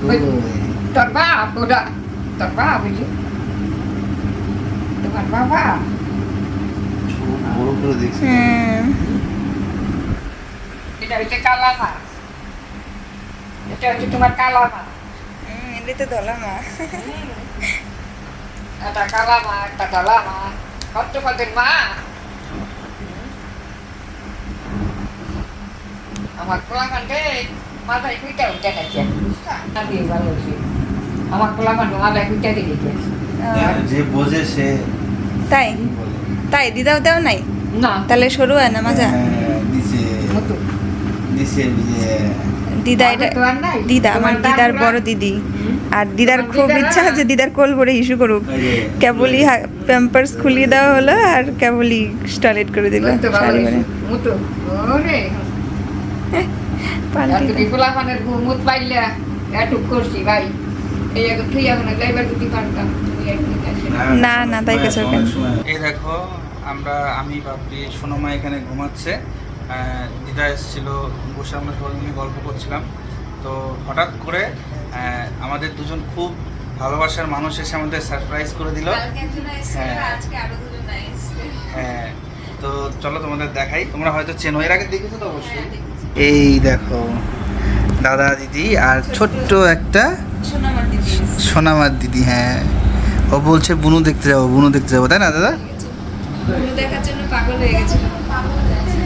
তোর বাপ ওরা তোর বাপ বুঝি তোমার বাবা বড় করে দেখছি হ্যাঁ এটা হচ্ছে কালা মা এটা হচ্ছে তোমার কালা মা এমনি তো ধলা মা একটা কালা মা একটা কালা মা কত কদিন মা আমার পোলামানকে মাথায় কুইটা উঠে গেছে আমি ভালো আছি আমার পোলামান মাথায় কুইটা দিয়ে গেছে যে বোঝে সে তাই? তাই? দিদাও দেও নাই? না। তাহলে সরু হয় না মাজা? হ্যাঁ, দিছে। দিছে দিদা এটা। দিদা আমার দিদার বড় দিদি। আর দিদার খুব ইচ্ছা যে দিদার কোল ভরে ইস্যু করুক। কেবলই প্যাম্পার্স খুলিয়ে দেওয়া হলো আর কেবলই টয়লেট করে দিল শাড়ি হয়েছে। পরে মতো ওরে পাল্টি এত পোলামানের মুত পাইলা এটুক করছি ভাই। এই তুই এখন পারতাম তুমি না, না, তাই কাছে। এই দেখো আমরা আমি বাপি সোনমা এখানে ঘুমাচ্ছে। আহ, দিদা এসেছিল বসে আমরা সবাই মিলে গল্প করছিলাম। তো হঠাৎ করে আহ, আমাদের দুজন খুব ভালোবাসার মানুষ এসে আমাদের সারপ্রাইজ করে দিল। হ্যাঁ। হ্যাঁ তো চলো তোমাদের দেখাই। তোমরা হয়তো চেনো এর আগে দেখেছ তো অবশ্যই। এই দেখো দাদা দিদি আর ছোট্ট একটা সোনামার দিদি হ্যাঁ। ও বলছে বুনু দেখতে যাব বুনু দেখতে যাব তাই না দাদা? দেখার জন্য পাগল হয়ে গেছিল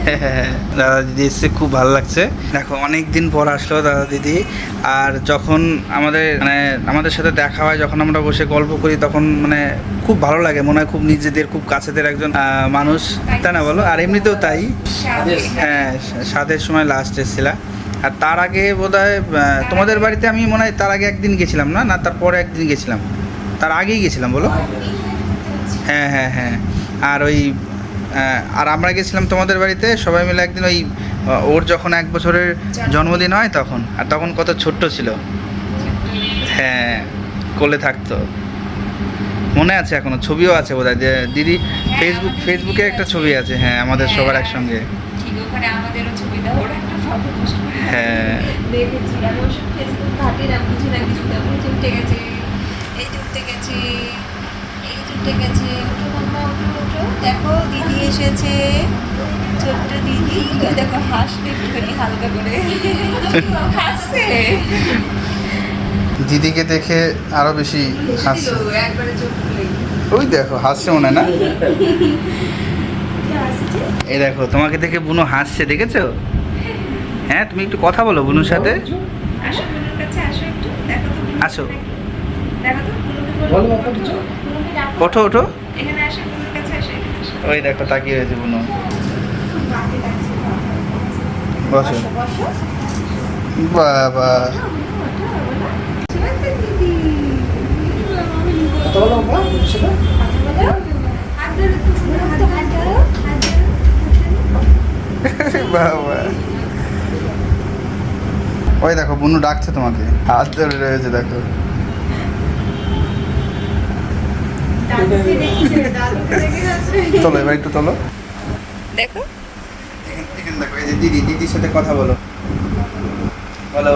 দাদা দিদি এসছে খুব ভালো লাগছে। দেখো অনেক দিন পর আসলো দাদা দিদি। আর যখন আমাদের মানে আমাদের সাথে দেখা হয় যখন আমরা বসে গল্প করি তখন মানে খুব ভালো লাগে। মনে হয় খুব নিজেদের খুব কাছেদের একজন মানুষ। তাই না বলো? আর এমনিতেও তাই। হ্যাঁ সাতের সময় লাস্ট এসেছিলা। আর তার আগে বোধ হয় তোমাদের বাড়িতে আমি মনে হয় তার আগে একদিন গেছিলাম না? না তারপরে একদিন গেছিলাম। তার আগেই গেছিলাম বলো? হ্যাঁ হ্যাঁ হ্যাঁ। আর ওই আর আমরা গেছিলাম তোমাদের বাড়িতে সবাই মিলে একদিন ওই ওর যখন এক বছরের জন্মদিন। হয় তখন আর তখন কত ছোট্ট ছিল। হ্যাঁ কোলে থাকতো। মনে আছে এখনও ছবিও আছে বোধহয় যে দিদি ফেসবুক ফেসবুকে একটা ছবি আছে হ্যাঁ আমাদের সবার একসঙ্গে। হ্যাঁ। এই দেখো দিদি এসেছে। ছোট্ট দিদি। দেখো হাসবে একটুখানি হালকা করে। হাসছে। দিদিকে দেখে আরও বেশি হাসছে। ওই দেখো হাসছে মনে হয় না? এই দেখো তোমাকে দেখে বুনো হাসছে দেখেছ? হ্যাঁ তুমি একটু কথা বলো বুনুর সাথে। আসো বুনুর কাছে আসো একটু। দেখো তো বুনু আসো। দেখো তো বুনুকে বলো, বলো বলো, ওঠো ওঠো। এখানে আসো। ওই দেখো, তাকিয়ে রয়েছে বুনু। বসো। বাবা। বাবা। ওই দেখো, বুনু ডাকছে তোমাকে। হাত ধরে রয়েছে, দেখো। চলো এবার একটু চলো দেখো। এখানে দেখো এই যে দিদি দিদির সাথে কথা বলো। বলো।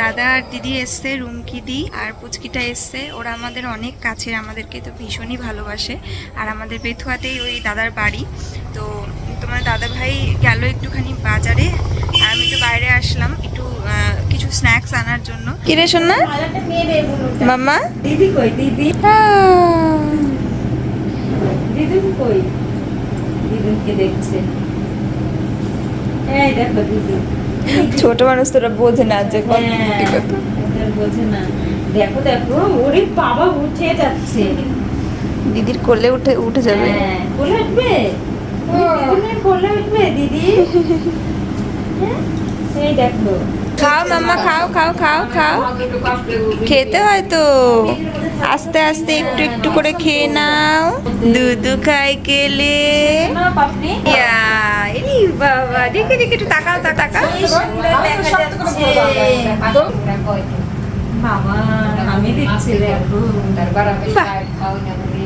দাদা আর দিদি এসছে রুমকিদি আর পুচকিটা এসছে। ওরা আমাদের অনেক কাছের আমাদেরকে তো ভীষণই ভালোবাসে। আর আমাদের বেথুয়াতেই ওই দাদার বাড়ি। তো তোমার দাদা ভাই গেল একটুখানি বাজারে। আর আমি একটু বাইরে আসলাম কিছু স্ন্যাক্স আনার জন্য। কি রে শোন না মাম্মা? দিদি কই? দিদি? দিদুন কই? দিদুনকে দেখছে। এই দেখো দিদি। ছোট মানুষ তোরা বোঝে না যে কত হ্যাঁ, বোঝে না। দেখো দেখো ওরে বাবা উঠে যাচ্ছে। দিদির কোলে উঠে উঠে যাবে। হ্যাঁ কোলে উঠবে? কোলে উঠবে দিদি? হ্যাঁ? এই দেখো। খাও মাম্মা খাও খাও খাও খাও। খেতে হয় তো। আস্তে আস্তে একটু একটু করে খেয়ে নাও। দুধু খাই কেলে। ইয়া বাবা দেখে দেখে একটু তাকাও তা তাকাও।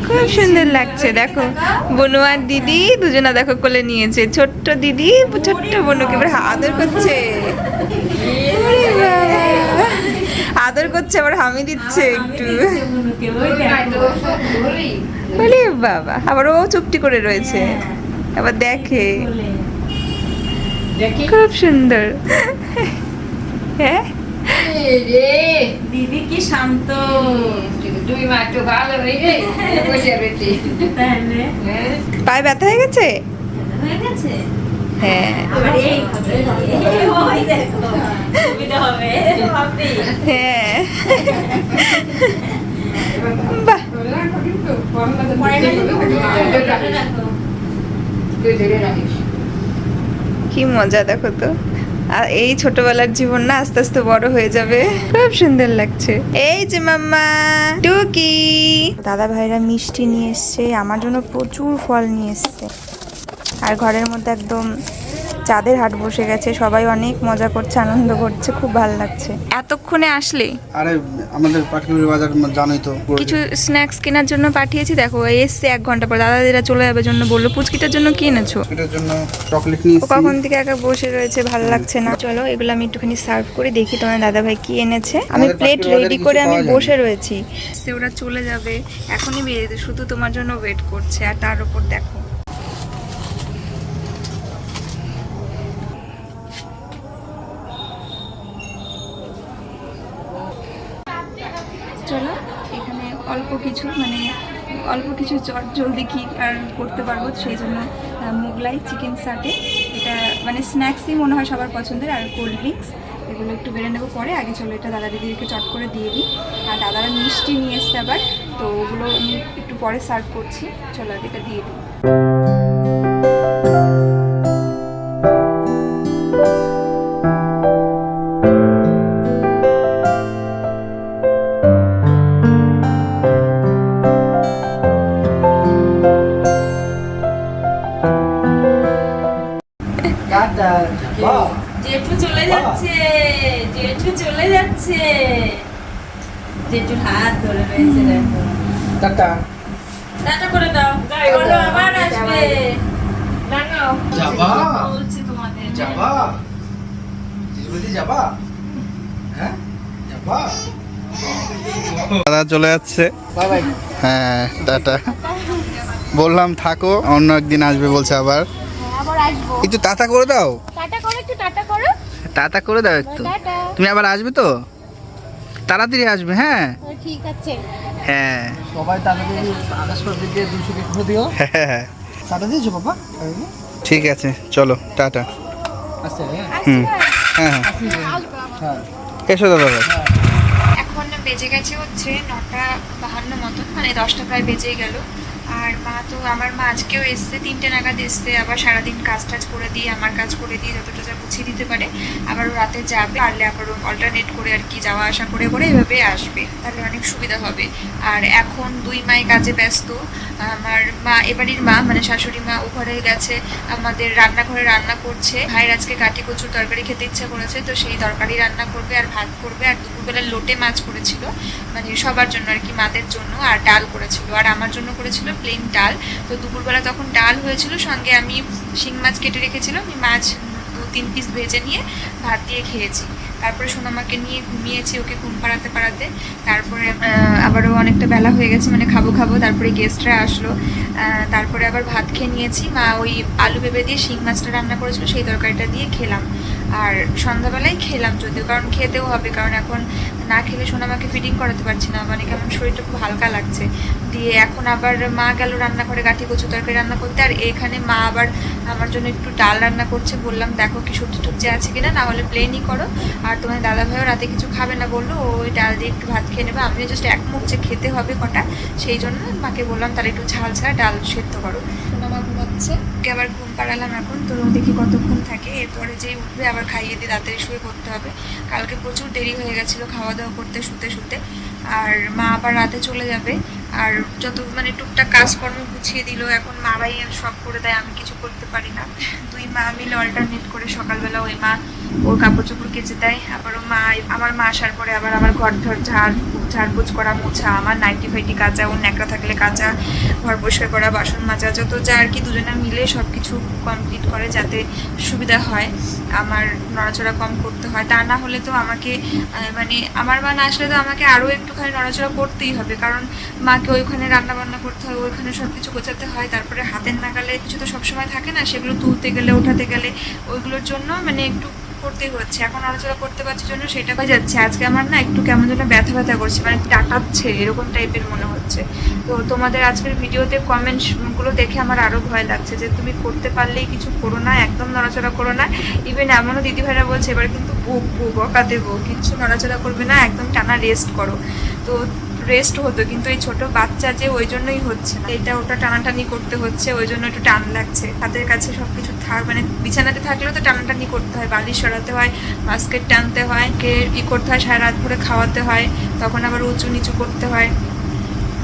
খুব সুন্দর লাগছে দেখো। বনু আর দিদি দুজনা দেখো কোলে নিয়েছে। ছোট্ট দিদি ছোট্ট বনুকে এবার আদর করছে। আদর করছে আবার হামি দিচ্ছে একটু। বলে বাবা আবার ও চুপটি করে রয়েছে। আবার দেখে। খুব সুন্দর। হ্যাঁ? রে। দিদি কি শান্ত। হয়ে হ্যাঁ। পায়ে ব্যথা হয়ে গেছে? হয়ে গেছে? হ্যাঁ। হ্যাঁ। কি মজা, দেখো তো। আর এই ছোটবেলার জীবন না আস্তে আস্তে বড় হয়ে যাবে। খুব সুন্দর লাগছে। এই যে মাম্মা, টুকি। দাদা ভাইরা মিষ্টি নিয়ে এসছে, আমার জন্য প্রচুর ফল নিয়ে এসছে। আর ঘরের মধ্যে একদম চাঁদের হাট বসে গেছে। সবাই অনেক মজা করছে আনন্দ করছে খুব ভালো লাগছে। এতক্ষণে আসলে? আরে আমাদের পাটকিপুরি বাজার জানোই তো। কিছু স্ন্যাক্স কেনার জন্য পাঠিয়েছি। দেখো এসছে এক ঘণ্টা পর। দাদা দিদা চলে যাবে জন্য বলল পুচকিটার জন্য কি এনেছো? এটার জন্য চকলেট নিয়ে ও কখন থেকে একা বসে রয়েছে ভালো লাগছে না। চলো এগুলো আমি একটুখানি সার্ভ করে দেখি তোমার দাদা ভাই কি এনেছে। আমি প্লেট রেডি করে আমি। বসে রয়েছি। সে ওরা চলে যাবে এখনই বেরিয়ে শুধু তোমার জন্য ওয়েট করছে আর তার উপর দেখো চলো এখানে কিছু মানে অল্প কিছু চট জলদি কি আর করতে পারব, সেই জন্য মুগলাই চিকেন সাটে এটা মানে স্ন্যাক্সই মনে হয় সবার পছন্দের, আর কোল্ড ড্রিঙ্কস এগুলো একটু বেড়ে নেব পরে। আগে চলো এটা দাদা দিদিকে চট করে দিয়ে দিই। আর দাদারা মিষ্টি নিয়ে এসছে আবার, তো ওগুলো আমি একটু পরে সার্ভ করছি। চলো এটা দিয়ে দিই। দাদা জেঠু চলে যাচ্ছে জেঠু চলে যাচ্ছে। জেঠুর হাত ধরে রয়েছে দেখো। টাটা। টাটা করে দাও। বলো আবার আসবে। যাবা? বলছি তোমাদের। যাবা? যাবা? হ্যাঁ? যাবা? দাদা চলে যাচ্ছে। বাই বাই হ্যাঁ টাটা। বললাম থাকো অন্য একদিন আসবে বলছে আবার। আবার আসব। একটু তাতা করে দাও। টাটা করো একটু টাটা করো। তাতা করে দাও একটু। তুমি আবার আসবে তো? তাড়াতাড়ি আসবে হ্যাঁ? ঠিক আছে। হ্যাঁ। সবাই তাড়াতাড়ি আকাশ প্রদীপ দিয়ে দুশো দিও। হ্যাঁ কাটা দিয়েছ বাবা? ঠিক আছে চলো টাটা। আচ্ছা হ্যাঁ? হুম। হ্যাঁ হ্যাঁ। হ্যাঁ। এসো দাদা। এখন বেজে গেছে হচ্ছে নটা বাহান্ন মতন মানে দশটা প্রায় বেজেই গেল। আর মা তো, আমার মা আজকেও এসছে, তিনটে নাগাদ এসছে, আবার সারাদিন কাজ টাজ করে দিয়ে, আমার কাজ করে দিয়ে যতটা যা গুছিয়ে দিতে পারে, আবার রাতে যাবে, পারলে আবার অল্টারনেট করে আর কি যাওয়া আসা করে করে এভাবে আসবে, তাহলে অনেক সুবিধা হবে। আর এখন দুই মাই কাজে ব্যস্ত, আমার মা, এবাড়ির মা মানে শাশুড়ি মা, ও ঘরে গেছে, আমাদের রান্নাঘরে রান্না করছে, ভাইয়ের আজকে কাটি কচুর তরকারি খেতে ইচ্ছা করেছে, তো সেই তরকারি রান্না করবে আর ভাত করবে আর দুপুরবেলা লোটে মাছ করেছিল মানে সবার জন্য আর কি, মাদের জন্য, আর ডাল করেছিল। আর আমার জন্য করেছিল প্লেন ডাল। তো দুপুরবেলা তখন ডাল হয়েছিল, সঙ্গে আমি শিং মাছ কেটে রেখেছিলাম, আমি মাছ দু, তিন পিস ভেজে নিয়ে ভাত দিয়ে খেয়েছি। তারপরে সোনামাকে নিয়ে ঘুমিয়েছি ওকে ঘুম পাড়াতে পাড়াতে। তারপরে আবারও অনেকটা বেলা হয়ে গেছে মানে খাব খাব। তারপরে গেস্টরা আসলো। তারপরে আবার ভাত খেয়ে নিয়েছি। মা ওই আলু ভেবে দিয়ে শিং মাছটা রান্না করেছিল, সেই তরকারিটা দিয়ে খেলাম। আর সন্ধ্যাবেলায় খেলাম যদিও, কারণ খেতেও হবে, কারণ এখন না খেলে সোনামাকে ফিডিং করাতে পারছি না মানে কেমন শরীরটা খুব হালকা লাগছে। দিয়ে এখন আবার মা গেল রান্নাঘরে গাঠি কচু তরকারি রান্না করতে, আর এখানে মা আবার আমার জন্য একটু ডাল রান্না করছে, বললাম দেখো কি সবজি টবজি আছে কিনা, না হলে প্লেনই করো। আর তোমার দাদা ভাইও রাতে কিছু খাবে না বলল ওই ডাল দিয়ে একটু ভাত খেয়ে নেবে আমি জাস্ট এক মুখ যে খেতে হবে কটা, সেই জন্য মাকে বললাম তাহলে একটু ঝাল ছাড়া ডাল সেদ্ধ করো। সোনামা ঘুমাচ্ছে ওকে আবার ঘুম পাড়ালাম এখন। তো দেখি কতক্ষণ থাকে। এরপরে যেই উঠবে আবার খাইয়ে দিয়ে তাড়াতাড়ি শুয়ে পড়তে হবে। কালকে প্রচুর দেরি হয়ে গেছিল খাওয়া দাওয়া করতে, শুতে শুতে। আর মা আবার রাতে চলে যাবে। আর যত মানে টুকটাক কাজকর্ম গুছিয়ে দিল, এখন মা ভাই সব করে দেয়। আমি কিছু করতে পারি না। দুই মা মিলে অল্টারনেট করে সকালবেলা ওই মা ওর কাপড় চোপড় কেচে দেয় আবার মা, আমার মা আসার পরে আবার আমার ঘর ধর ঝাড় ঝাড়পোছ করা, মোছা, আমার নাইটি ফাইটি কাঁচা, ওর ন্যাকড়া থাকলে কাঁচা, ঘর পরিষ্কার করা, বাসন মাজা, যত যা আর কি দুজনে মিলে সব কিছু কমপ্লিট করে যাতে সুবিধা হয়, আমার নড়াচড়া কম করতে হয়। তা না হলে তো আমাকে মানে আমার মা না আসলে তো আমাকে আরও একটুখানি নড়াচড়া করতেই হবে, কারণ মাকে ওইখানে রান্না বান্না করতে হয়, ওইখানে সব কিছু গোছাতে হয়, তারপরে হাতের নাগালে কিছু তো সবসময় থাকে না, সেগুলো তুলতে গেলে, ওঠাতে গেলে, ওইগুলোর জন্য মানে একটু করতেই হচ্ছে। এখন নড়াচড়া করতে পারছি জন্য সেটা হয়ে যাচ্ছে। আজকে আমার না একটু কেমন যেন ব্যথা ব্যথা করছে মানে টাটাচ্ছে এরকম টাইপের মনে হচ্ছে। তো তোমাদের আজকের ভিডিওতে কমেন্টসগুলো দেখে আমার আরও ভয় লাগছে যে তুমি করতে পারলেই কিছু করো না, একদম নড়াচড়া করো না। ইভেন এমনও দিদিভাইরা বলছে, এবার কিন্তু বুক বুক বকা দেবো কিচ্ছু নড়াচড়া করবে না, একদম টানা রেস্ট করো। তো রেস্ট হতো, কিন্তু এই ছোট বাচ্চা যে ওই জন্যই হচ্ছে এটা ওটা টানাটানি করতে হচ্ছে, ওই জন্য একটু টান লাগছে। হাতের কাছে সব কিছু থাক মানে বিছানাতে থাকলেও তো টানাটানি করতে হয়, বালিশ সরাতে হয় বাস্কেট টানতে হয়, কে ই করতে হয়, সারা রাত ভরে খাওয়াতে হয়, তখন আবার উঁচু নিচু করতে হয়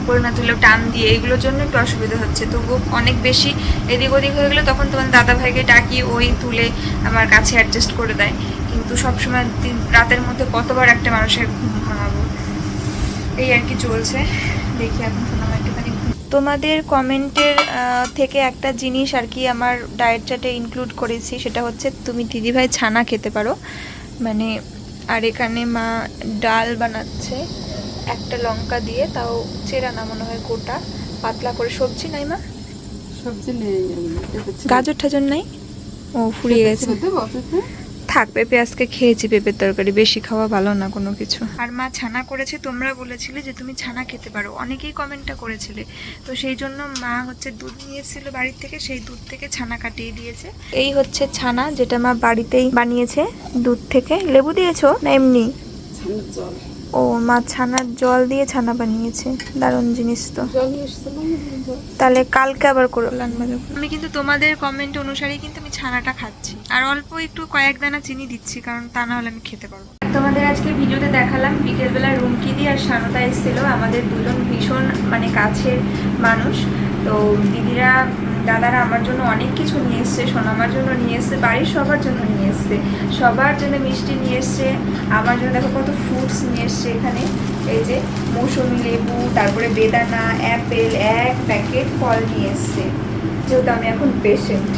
করে না তুলেও টান দিয়ে, এগুলোর জন্য একটু অসুবিধা হচ্ছে। তবু অনেক বেশি এদিক ওদিক হয়ে গেলে তখন তোমার দাদা ভাইকে ডাকি, ওই তুলে আমার কাছে অ্যাডজাস্ট করে দেয়। কিন্তু সবসময় রাতের মধ্যে কতবার একটা মানুষের ঘুম ভাঙাবো। এই আর কি চলছে। দেখি এখন শোনাম একটুখানি। তোমাদের কমেন্টের থেকে একটা জিনিস আর কি আমার ডায়েট চার্টে ইনক্লুড করেছি সেটা হচ্ছে তুমি দিদিভাই ছানা খেতে পারো। মানে আর এখানে মা ডাল বানাচ্ছে একটা লঙ্কা দিয়ে তাও চেরা না মনে হয় গোটা পাতলা করে। সবজি নাই মা? সবজি নেই গাজর ঠাজর নাই? ও ফুরিয়ে গেছে। থাক পেঁয়াজকে আজকে খেয়েছি পেঁপের তরকারি বেশি খাওয়া ভালো না কোনো কিছু। আর মা ছানা করেছে তোমরা বলেছিলে যে তুমি ছানা খেতে পারো। অনেকেই কমেন্টটা করেছিলে। তো সেই জন্য মা হচ্ছে দুধ নিয়েছিল বাড়ির থেকে সেই দুধ থেকে ছানা কাটিয়ে দিয়েছে। এই হচ্ছে ছানা যেটা মা বাড়িতেই বানিয়েছে দুধ থেকে। লেবু দিয়েছ না এমনি? ও মা ছানার জল দিয়ে ছানা বানিয়েছে। দারুণ জিনিস তো। তাহলে কালকে আবার করে। আনব আমি কিন্তু তোমাদের কমেন্ট অনুসারেই কিন্তু আমি ছানাটা খাচ্ছি। আর অল্প একটু কয়েক দানা চিনি দিচ্ছি কারণ তা না হলে আমি খেতে পারব তোমাদের আজকে ভিডিওতে দেখালাম বিকেলবেলা রুমকি দিয়ে আর শানতা এসেছিল। আমাদের দুজন ভীষণ মানে কাছের মানুষ। তো দিদিরা দাদারা আমার জন্য অনেক কিছু নিয়ে এসছে সোনামার জন্য নিয়ে এসছে, বাড়ির সবার জন্য নিয়ে এসছে, সবার জন্য মিষ্টি নিয়ে এসছে, আমার জন্য দেখো কত ফ্রুটস নিয়ে এসছে এখানে। এই যে মৌসুমি লেবু, তারপরে বেদানা অ্যাপেল এক প্যাকেট ফল নিয়ে এসছে, যেহেতু আমি এখন পেশেন্ট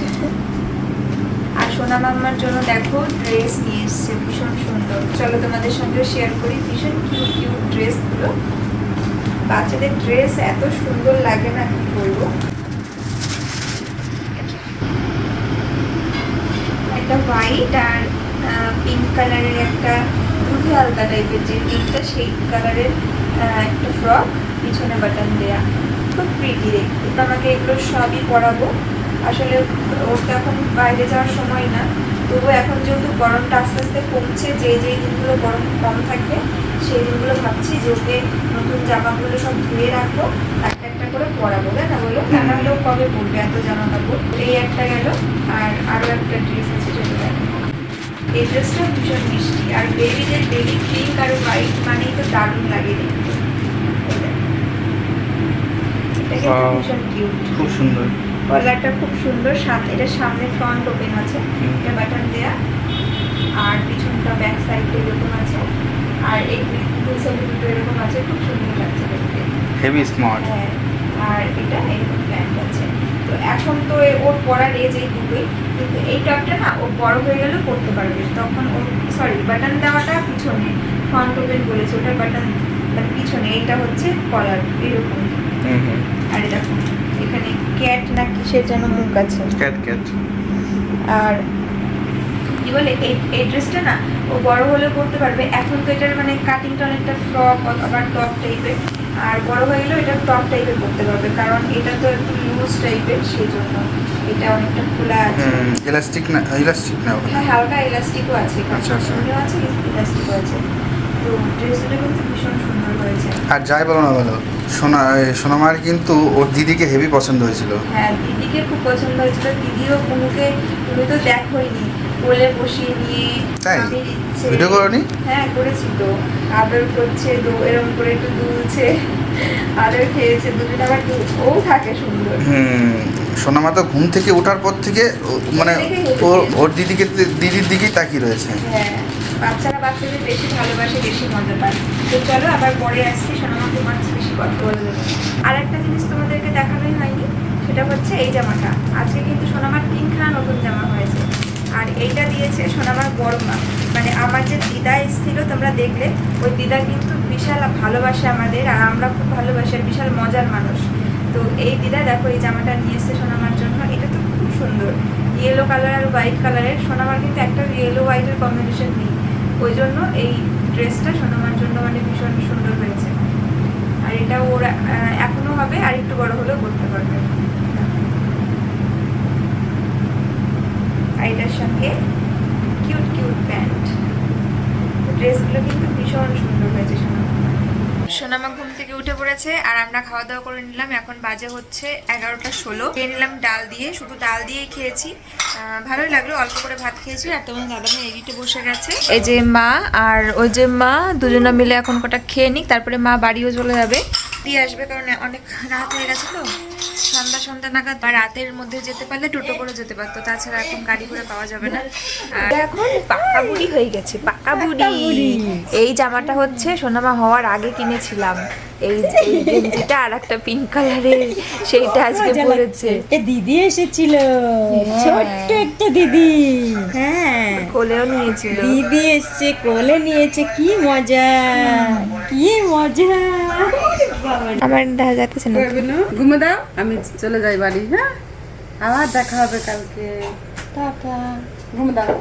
আর সোনা মাম্মার জন্য দেখো ড্রেস নিয়ে এসছে, ভীষণ সুন্দর। চলো তোমাদের সঙ্গে শেয়ার করি, ভীষণ কিউট কিউট ড্রেসগুলো বাচ্চাদের ড্রেস এত সুন্দর লাগে না, কি বলব? একটা হোয়াইট আর পিঙ্ক কালারের একটা দুধে আলতা টাইপের যে পিঙ্কটা সেই কালারের একটা ফ্রক পিছনে বাটন দেয়া। খুব প্রিটি দেখতে। তো আমাকে এগুলো সবই পরাবো। আসলে ওর তো এখন বাইরে যাওয়ার সময় না। তবু এখন যেহেতু গরমটা আস্তে আস্তে কমছে যে যে দিনগুলো গরম কম থাকবে সেই দিনগুলো ভাবছি যে ওকে নতুন জামাগুলো সব ধুয়ে রাখব একটা একটা করে পরাবো। তাই না বলো? তা হলেও কবে পরবে এত জামা কাপড় এই একটা গেল আর আরও একটা ড্রেস আছে এই ড্রেসটা ভীষণ মিষ্টি। আর বেবিদের বেবি পিঙ্ক আর হোয়াইট মানেই তো দারুণ লাগে দেখতে। খুব সুন্দর। কলারটা খুব সুন্দর। সামনে এটা সামনে ফ্রন্ট ওপেন আছে। এটা বাটন দেয়া। আর পিছনটা ব্যাক সাইডে এরকম আছে। আর এই দুটো এরকম আছে। খুব সুন্দর লাগছে দেখতে। হেভি স্মার্ট হ্যাঁ। আর এটা এরকম প্যান্ট আছে। এখন তো ওর পরার এজ এই দুটোই কিন্তু এই টপটা না ও বড় হয়ে গেলেও পরতে পারবে। তখন ওর সরি বাটন দেওয়াটা পিছনে ফ্রন্ট ওপেন বলেছে ওটা বাটন মানে পিছনে এইটা হচ্ছে কলার এরকম। আর এটা দেখো, এখানে ক্যাট না কিসের যেন মুখ আছে। ক্যাট ক্যাট আর কি বলে এই এই ড্রেসটা না ও বড় হলে পরতে পারবে। এখন তো এটার মানে কাটিংটা অনেকটা ফ্রক আবার টপ টাইপের আর বড় হয়ে গেলেও এটা টপ টাইপের করতে পারবে কারণ এটা তো একটু লুজ টাইপের সেই জন্য এটা অনেকটা খোলা আছে ইলাস্টিক না ইলাস্টিক না। হ্যাঁ হালকা ইলাস্টিকও আছে আচ্ছা, আচ্ছা। ইলাস্টিকও আছে তো ড্রেসগুলো কিন্তু ভীষণ সুন্দর হয়েছে। আর যাই বলো না বলো সোনা সোনামার কিন্তু ওর দিদিকে হেভি পছন্দ হয়েছিল। হ্যাঁ দিদিকে খুব পছন্দ হয়েছিল। দিদিও কুমুকে তুমি তো দেখোইনি কোলে বসিয়ে নিয়ে তাই? ভিডিও করনি? হ্যাঁ করেছি তো। আদর করছে দো এরকম করে একটু দুলছে আদর খেয়েছে দুদিন আবার ও থাকে সুন্দর। হুম সোনামা তো ঘুম থেকে ওঠার পর থেকে মানে ওর ওর দিদিকে দিদির দিকেই তাকিয়ে রয়েছে। হ্যাঁ। বাচ্চারা বাচ্চাদের বেশি ভালোবাসে, বেশি মজা পায়। তো চলো, আবার পরে আসছি। সোনামা ঘুমাচ্ছে বেশি কথা বলে দেবো। আর একটা জিনিস তোমাদেরকে দেখানোই হয়নি, সেটা হচ্ছে এই জামাটা। আজকে কিন্তু সোনামার তিনখানা নতুন জামা হয়েছে। আর এইটা দিয়েছে সোনামার বড় মা মানে আমার যে দিদা এসেছিল তোমরা দেখলে, ওই দিদা কিন্তু বিশাল ভালোবাসে আমাদের, আর আমরা খুব ভালোবাসি বিশাল মজার মানুষ। তো এই দিদা দেখো, এই জামাটা নিয়ে এসছে সোনামার জন্য। এটা তো খুব সুন্দর। ইয়েলো কালার আর হোয়াইট কালারের সোনামার কিন্তু একটা ইয়েলো হোয়াইটের কম্বিনেশন নেই। ওই জন্য এই ড্রেসটা সোনামার জন্য মানে ভীষণ সুন্দর হয়েছে। আর এটা ওর এখনও এখনও হবে, আর একটু বড় হলেও করতে পারবে। আর এটার সঙ্গে কিউট কিউট প্যান্ট ড্রেসগুলো কিন্তু ভীষণ সুন্দর হয়েছে সোনামা ঘুম থেকে উঠে পড়েছে আর আমরা খাওয়া দাওয়া করে নিলাম। এখন বাজে হচ্ছে এগারোটা ষোলো। খেয়ে নিলাম ডাল দিয়ে শুধু ডাল দিয়েই খেয়েছি। ভালোই লাগল অল্প করে ভাত খেয়েছি। আর তোমার দাদা মেয়ে এডিটে বসে গেছে। এই যে মা আর ওই যে মা দুজনে মিলে এখন কটা খেয়ে নিক তারপরে মা বাড়িও চলে যাবে। দিয়ে আসবে কারণ অনেক রাত হয়ে গেছে তো। সন্ধ্যা সন্ধ্যা নাগাদ বা রাতের মধ্যে যেতে পারলে টোটো করে যেতে পারতো। তাছাড়া এখন গাড়ি করে পাওয়া যাবে না। আর এখন পাকা বুড়ি হয়ে গেছে পাকা বুড়ি। এই জামাটা হচ্ছে সোনামা হওয়ার আগে কিনেছিলাম। এই গেঞ্জিটা আর একটা পিঙ্ক কালারের সেইটা আজকে পরেছে। দিদি এসেছিল। ছোট্ট একটা দিদি। হ্যাঁ কোলেও নিয়েছিল। দিদি এসছে কোলে নিয়েছে কি মজা। কি মজা। আমার দেখা যাচ্ছে না। ঘুমে দাও আমি চলে যাই বাড়ি হ্যাঁ? আবার দেখা হবে কালকে। টাটা। ঘুমে দাও।